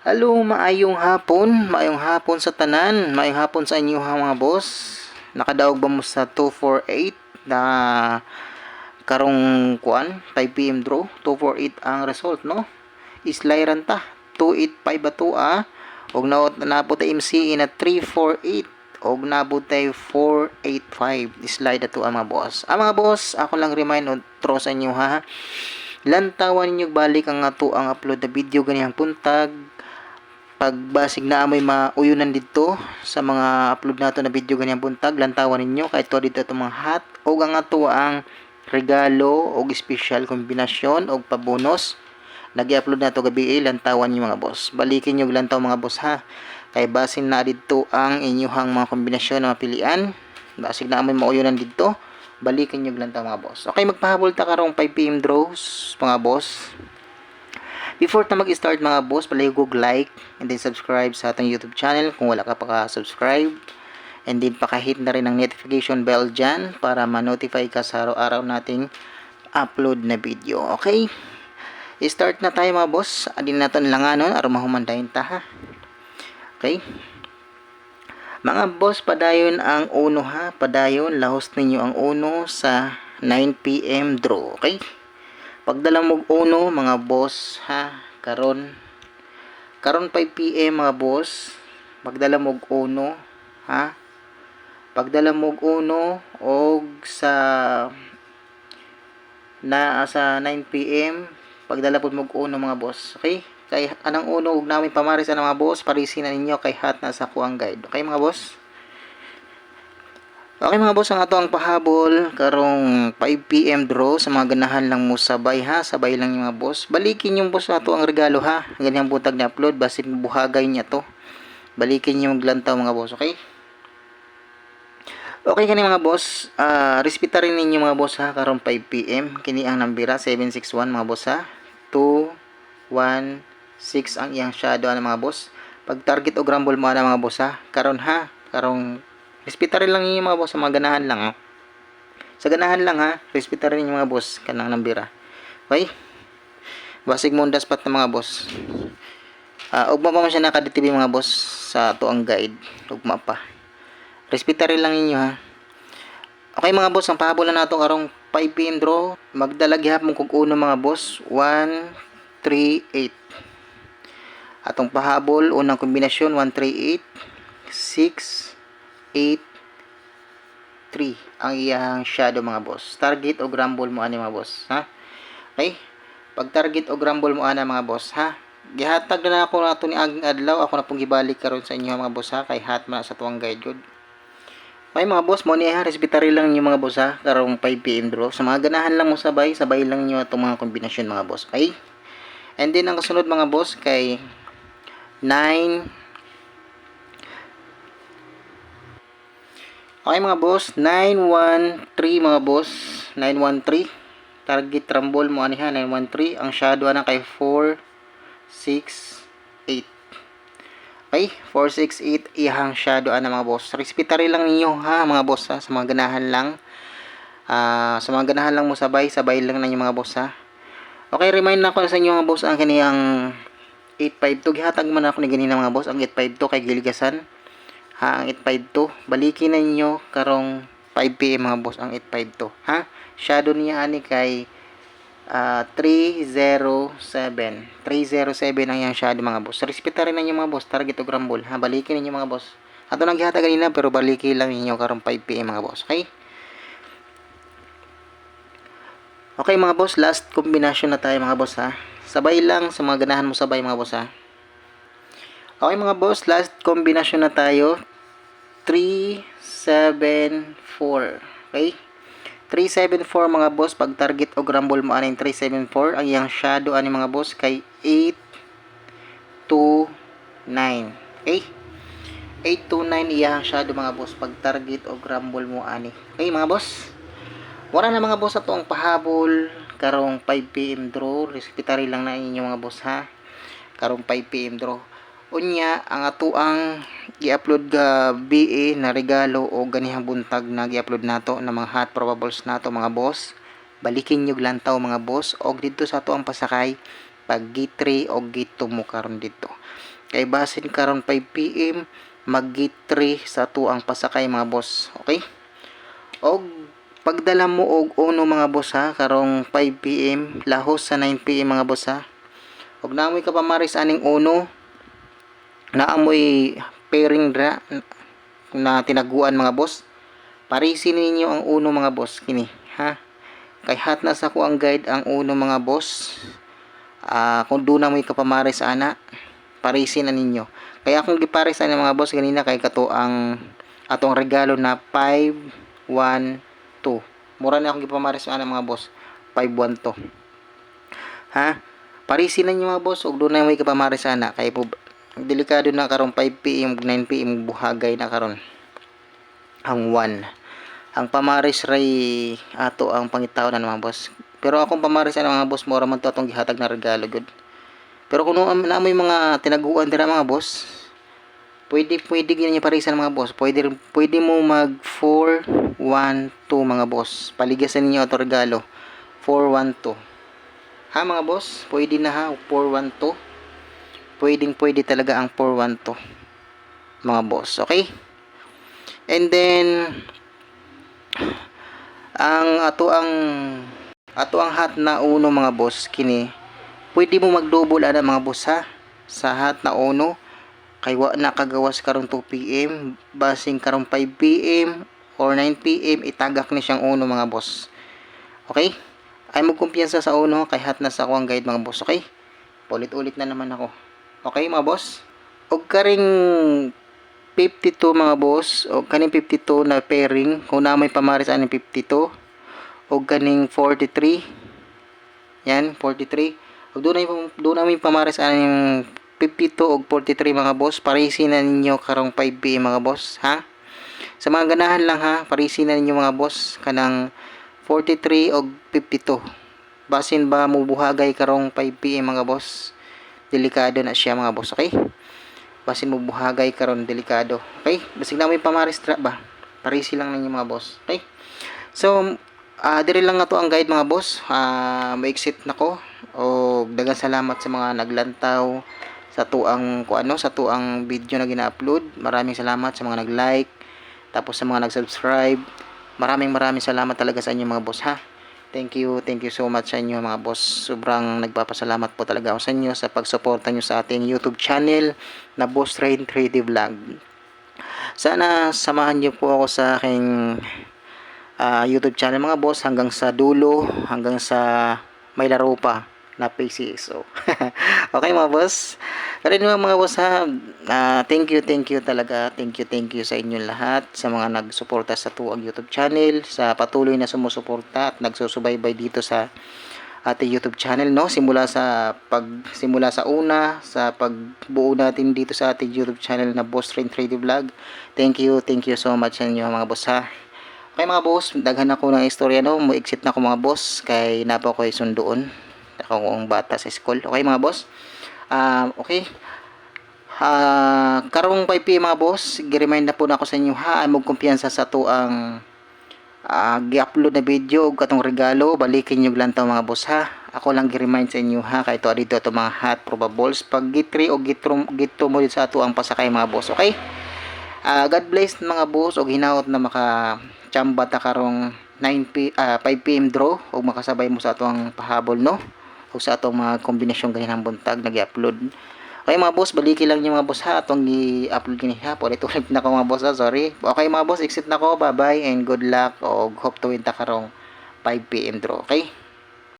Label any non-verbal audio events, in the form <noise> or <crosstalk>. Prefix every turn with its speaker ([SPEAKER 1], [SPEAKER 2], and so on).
[SPEAKER 1] Hello, maayong hapon, maayong hapon sa tanan, maayong hapon sa inyo ha mga boss. Nakadaog ba mo sa 248 na karong kuan 5 PM draw 248 ang result no? Islayran ta. 285 ba to ah og naot na nabot ta MC na 348 og nabot tay 485 slide to ang mga boss. Ang mga boss ako lang remind og tro sa inyo ha? Lantawan ninyo balik ang ato ang upload na video ganihang puntag pagbasig na amoy mauyunan dito sa mga upload nato na video ganyan buntag lantawan ninyo. Kahit to dito itong mga hat o ang ato ang regalo o special kombinasyon o pabonus nag-upload na to gabi eh, lantawan nyo mga boss. Balikin nyo lantaw mga boss ha? Kay basin na dito ang inyuhang mga kombinasyon na mapilian. Basig na amoy mauyunan dito. Balikin nyo lantaw mga boss. Okay magpahabol ta karong 5pm draws mga boss Before na mag-start mga boss, palihugog like and then subscribe sa ating YouTube channel kung wala ka pa ka-subscribe. And then pakahit na rin ang notification bell dyan para ma-notify ka sa araw-araw nating upload na video. Okay? I-start na tayo mga boss. Adin natin langanon aron mahumandahin ta ha. Okay? Mga boss, padayon ang uno ha. Padayon, lahos ninyo ang uno sa 9pm draw. Okay? Pagdala mo uno mga boss ha? Karon. Karon 5 PM mga boss. Pagdala mo uno ha? Pagdala mo uno og sa na sa 9 PM pagdala pud mo uno mga boss. Okay? Kay anang uno ug namin pamaris ang mga boss? Parisin na ninyo kay hat na sa kuang guide. Okay mga boss Okay mga boss, ang ato ang pahabol karong 5pm draw sa mga ganahan lang mo sabay ha, sabay lang yung mga boss. Balikin yung boss ato ang regalo ha. Ganyang butag na upload basin buhagay niya to. Balikin yung maglantaw mga boss, okay? Okay kani mga boss, uh, respeta rin ninyo mga boss ha karong 5pm. Kini ang nambira 761 mga boss ha. 216 ang iyang shadow na mga boss. Pag target o grumble mo na mga boss ha. Karon ha, karong Respeta rin lang yung mga boss sa mga ganahan lang ha. Sa ganahan lang ha, respeta rin yung mga boss kanang nambira. Okay? Basig mo daspat ng mga boss. Uh, ugma pa man siya nakaditibi mga boss sa to ang guide. Ugma pa. Respeta rin lang ninyo ha. Okay mga boss, ang pahabolan nato karong 5 pm draw. Magdala gihapon kung mga boss. 1, 3, 8. Atong pahabol, unang kombinasyon 1, 3, 8, 6, 8 3 ang iyang shadow mga boss. Target o grumble mo ani mga boss ha? Okay? Pag target o grumble mo ana mga boss ha? Gihatag na ako nato ni aging adlaw. Ako na pong gibalik karon sa inyo mga boss ha? Kay hat man sa tuwang guide good. May mga boss mo ni ha respetary lang niyo mga boss ha? Karong 5 pm draw sa mga ganahan lang mo sabay sabay lang niyo atong mga kombinasyon mga boss. Okay? And then ang kasunod mga boss kay 9 Okay mga boss, 913 mga boss, 913. Target rumble mo ani ha, 913. Ang shadow ana kay 468. Okay, 468 ihang shadow ana mga boss. Respetary lang ninyo ha mga boss ha, sa mga ganahan lang. Uh, sa mga ganahan lang mo sabay, sabay lang ninyo mga boss ha. Okay, remind na ko sa inyo mga boss ang kaniyang 852 gihatag man ako ni ganina mga boss ang 852 kay Gilgasan ha ang 852 balikin na ninyo karong 5pm mga boss ang 852 ha? Shadow niya ani kay uh, 307 307 ang yang shadow mga boss. Respeta rin ninyo mga boss. Target o grumble ha? Balikin ninyo mga boss. Ato nang gihata kanina pero balikin lang ninyo karong 5pm mga boss okay? Okay mga boss, last combination na tayo mga boss ha. Sabay lang sa mga ganahan mo sabay mga boss ha. Okay mga boss, last combination na tayo. 374. Okay? 374 mga boss pag target o grumble mo aning 374 ang iyang shadow ani mga boss kay 829 okay? 829 iyang shadow mga boss pag target o grumble mo ani okay mga boss? Wala na mga boss ato ang pahabol. Karong 5pm draw. Respetary lang na inyo mga boss ha? Karong 5pm draw unya ang ato ang gi-upload ga BA na regalo o ganihang buntag na gi-upload nato na mga hot probables nato mga boss. Balikin nyo lantaw mga boss. Og dito sa ato ang pasakay pag gate 3 o gate 2 mo karon dito. Kay basin karon 5 pm mag gate 3 sa tuang pasakay mga boss. Okay? Og pagdala mo og uno mga boss ha karong 5 pm lahos sa 9 pm mga boss ha. Og naamoy ka pa maris aning uno naamoy pairing dra na tinaguan mga boss. Parisin ninyo ang uno mga boss. Kini ha? Kay hat na sa ko ang guide ang uno mga boss. Ah kung doon na mo ikapamaris ana parisin na ninyo. Kaya akong giparis ana mga boss ganina kay kato ang atong regalo na 512 mura na akong gipamaris ana mga boss. 512 ha? Parisin na ninyo mga boss ug doon na mo ikapamaris ana. Kay delikado na karon 5 pm 9 pm buhagay na karon. Ang 1 ang pamaris ray ato ang pangitaw na mga boss. Pero akong pamaris ana mga boss mura man to atong gihatag na regalo gud pero kung um, naamoy mga tinaguan dira mga boss pwede pwede gyud niya parisan mga boss. Pwede pwede mo mag 4 1 2 mga boss. Paligasan ninyo ato regalo. 4 1 2 ha mga boss? Pwede na ha 4 1 2 pwedeng pwede talaga ang 412 mga boss okay? And then ang ato ang ato ang hat na uno mga boss kini pwede mo mag-double ana mga boss ha? Sa hat na uno kay wa na kagawas karong 2 PM basing karong 5 PM or 9 PM itagak ni siyang uno mga boss. Okay? Ay magkumpiyansa sa uno kay hat na sa ako ang guide mga boss okay? Ulit-ulit na naman ako Okay mga boss? Og karing 52 mga boss, og kaning 52 na pairing, kung na may pamaris aning 52, og kaning 43. Yan, 43. Og doon na doon na may pamaris aning 52 og 43 mga boss, parisin na ninyo karong 5 PM mga boss, ha? Sa mga ganahan lang ha, parisin na ninyo mga boss kanang 43 og 52. Basin ba mo buhagay karong 5 PM mga boss? Delikado na siya mga boss okay? Basin mo buhagay karon delikado okay? Basig na may pamaris tra ba? Parisi lang ninyo mga boss okay? So uh, dire lang nga to ang guide mga boss. Uh, may exit na ko. O dagang salamat sa mga naglantaw sa tuang ko ano sa tuang video na gina-upload. Maraming salamat sa mga nag-like tapos sa mga nag-subscribe. Maraming maraming salamat talaga sa inyo mga boss ha Thank you, thank you so much sa inyo mga boss. Sobrang nagpapasalamat po talaga ako sa inyo sa pagsuporta nyo sa ating YouTube channel na Boss Train 3D Vlog. Sana samahan nyo po ako sa aking uh, YouTube channel mga boss hanggang sa dulo, hanggang sa may laro pa na PCSO. <laughs> okay mga boss? Kaya naman mga boss ha, uh, thank you, thank you talaga. Thank you, thank you sa inyong lahat, sa mga nagsuporta sa tuwag YouTube channel, sa patuloy na sumusuporta at nagsusubaybay dito sa ating YouTube channel no simula sa pag simula sa una sa pagbuo natin dito sa ating YouTube channel na Boss Train 3D Vlog thank you thank you so much sa inyo mga boss ha okay mga boss daghan ako ng istorya no mo exit na ako mga boss kay napa ko sundoon ako kung bata sa school. Okay mga boss? Um, okay. Uh, karong 5 PM mga boss gi-remind na po na ako sa inyo ha? Ay kumpiyansa sa to ang uh, gi-upload na video ug katong regalo. Balikin nyo lang to mga boss ha? Ako lang gi-remind sa inyo ha? Kay to dito to mga hot probables. Pag gitri o gitro gitro mo sa ato ang pasakay mga boss okay? Uh, God bless mga boss og hinaot na maka chamba ta karong 9 p uh, 5 pm draw og makasabay mo sa ato ang pahabol no o sa atong mga kombinasyon ganyan buntag nag-upload okay mga boss baliki lang yung mga boss ha atong i-upload gini ha ulit ulit na ko mga boss ha sorry. Okay mga boss exit na ko. Bye bye and good luck o hope to win ta karong 5pm draw. Okay